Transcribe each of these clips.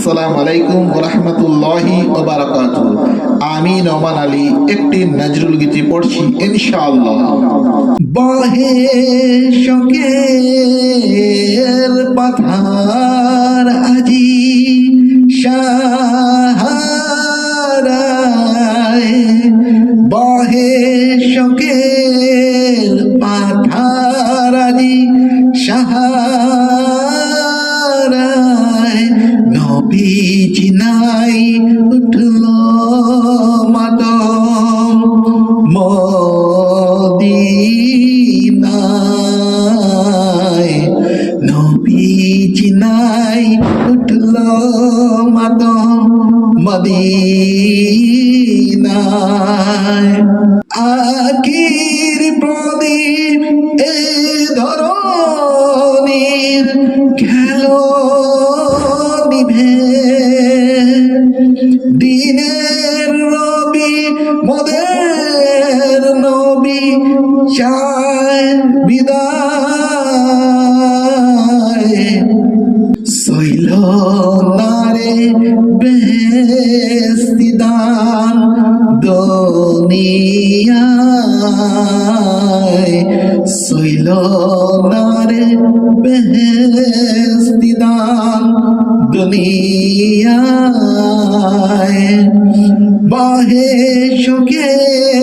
আসসালামু আলাইকুম রহমতুল্লাহি ওবারাকাত আমি নমান আলী, একটি নজরুল গীতি পড়ছি, ইনশাআল্লাহ। বহে শোকের পাথার আজি সাহারায়। বহে শোকের পাথার আজি সাহারায় নবীজি নাই উঠল মাতম মদিনায় নবীজি নাই উঠল মাতম মদিনায় আখির প্রদীপ এ ধরনের চায় বিদায়। সইল নারে বেস্তিদান দুনিয়ায়। সইল নারে বেস্তিদান দুনিয়ায়। বাহে সুখের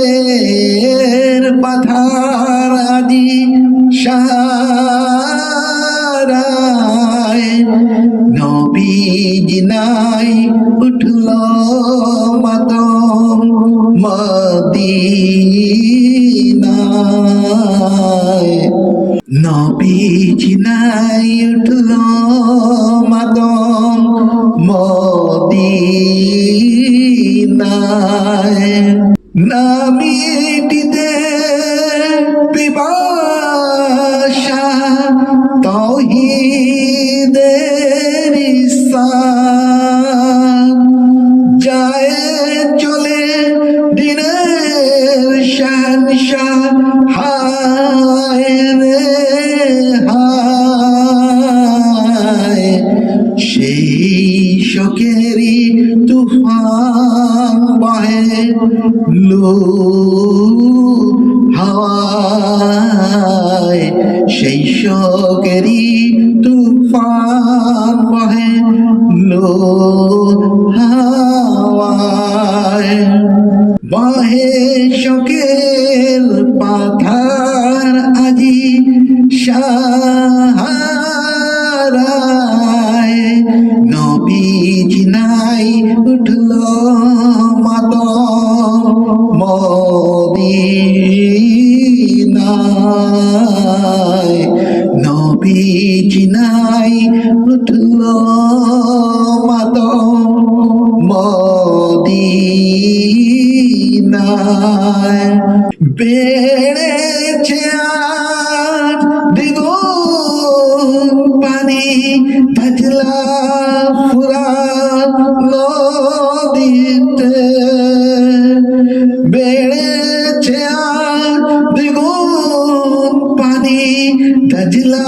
নবীজি উঠল মাতম মদিনায় নবীজি নাই উঠল মাতম মদিনায় নামিটিতে পিপাসা তহিদের যায় চলে দিনের শানশা হায় রে হায়। সেই শোকেরই তুফান বহে লো হাওয়ায় সেই শোকেরই তুফান বহে লো হাওয়ায় বহে শোকের পাথার আজি সাহারায়। নবীজি নাই উঠল মাত মদিনায় নবীজি নাই উঠল মাত মদিনায়। বেড়েছে আজ দ্বিগুণ পানি তাজলা তাজলা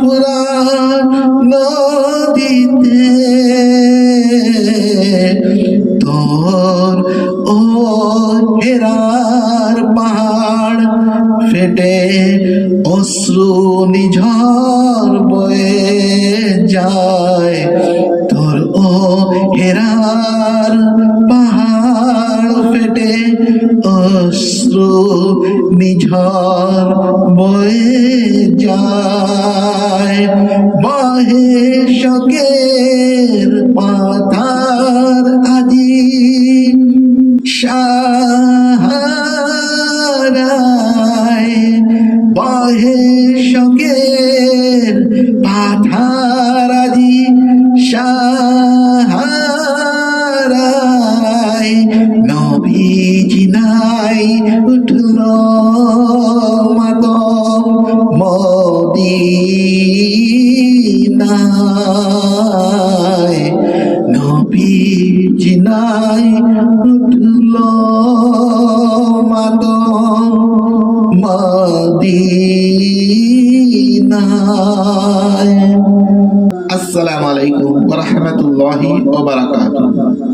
ফুরাত নদীতে। তোর ও হেরার পাহাড় ফেটে, অশ্রু নিঝর বয়ে যায়। তোর ও হেরার অশ্রু নিঝর বয়ে যায়। বহে শকের পাথার আজি সাহারায়। বহে নবীজি নাই উঠল মাত মদিনায়। নবীজি নাই উঠল মাত মদিনায়। আসসালামু আলাইকুম ওয়া রাহমাতুল্লাহি ওয়া বারাকাতুহু।